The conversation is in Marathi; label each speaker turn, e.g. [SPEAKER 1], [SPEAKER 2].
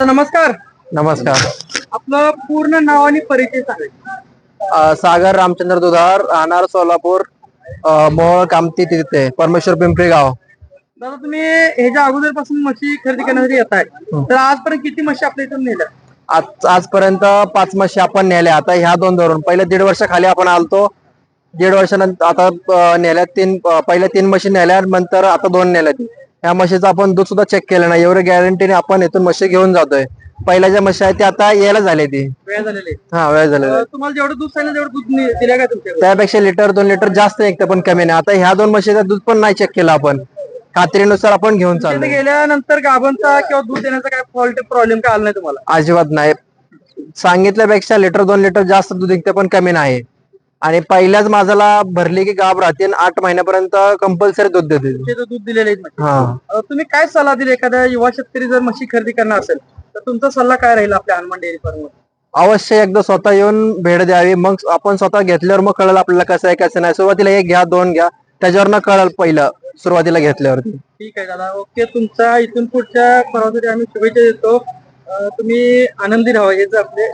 [SPEAKER 1] नमस्कार.
[SPEAKER 2] नमस्कार.
[SPEAKER 1] आपलं पूर्ण नाव आणि परिचय
[SPEAKER 2] अ, सागर रामचंद्र दुधार राहणार सोलापूर अ, मोहोळ कामती तिथे परमेश्वर पिंपरी गाव.
[SPEAKER 1] दादा तुम्ही ह्याच्या अगोदरपासून म्हशी खरेदी करण्यासाठी येत आहे तर आजपर्यंत किती म्हशी आपल्या इथून नेल्या?
[SPEAKER 2] आज आजपर्यंत पाच म्हशी आपण नेल्या. आता ह्या दोन धरून. पहिले दीड वर्षाखाली आपण आलतो. दीड वर्षानंतर आता अ, नेल्या तीन अ, पहिल्या तीन म्हशी नेल्या नंतर आता दोन नेल्या ह्या म्हशीचं आपण दूध सुद्धा चेक केलं नाही. एवढ्या गॅरंटीने आपण इथून म्हशी घेऊन जातोय. पहिल्या ज्या म्हशी आहेत त्या आता यायला झाले ती.
[SPEAKER 1] वेळ झालेले.
[SPEAKER 2] हा वेळ झालेला.
[SPEAKER 1] तुम्हाला जेवढं दूध सांगितलं तेवढं दूध नि- दिलं का तुमच्याकडे
[SPEAKER 2] त्यापेक्षा लिटर दोन लिटर जास्त निघतं पण कमी नाही. आता ह्या दोन म्हशीचं दूध पण नाही चेक केलं आपण. खात्रीनुसार आपण घेऊन
[SPEAKER 1] तिथे
[SPEAKER 2] चाललो
[SPEAKER 1] गेल्यानंतर गाभांचा किंवा दूध देण्याचा काय फॉल्ट प्रॉब्लेम काय आला नाही तुम्हाला?
[SPEAKER 2] अजिबात नाही. सांगितल्यापेक्षा लिटर दोन लिटर जास्त दूध निघते पण कमी नाही. आणि पहिल्याच माझ्याला भरली की गाब राहते आणि आठ महिन्यापर्यंत कंपल्सरी दूध देते
[SPEAKER 1] दूध दिलेले.
[SPEAKER 2] हा.
[SPEAKER 1] तुम्ही काय सल्ला दिली? एखाद्या युवा शेतकरी जर म्हशी खरेदी करणार असेल तर तुमचा सल्ला काय राहील आपल्या हनुमान डेअरी फार्म
[SPEAKER 2] अवश्य एकदा स्वतः येऊन भेट द्यावी. मग आपण स्वतः घेतल्यावर मग कळेल आपल्याला कसं आहे कसं नाही. सुरुवातीला एक घ्या दोन घ्या. त्याच्यावर न कळेल पहिलं सुरुवातीला घेतल्यावरती.
[SPEAKER 1] ठीक आहे दादा. ओके. तुमचा इथून पुढच्या प्रवासासाठी आम्ही शुभेच्छा देतो. अं, तुम्ही आनंदी राहा. हेच आपले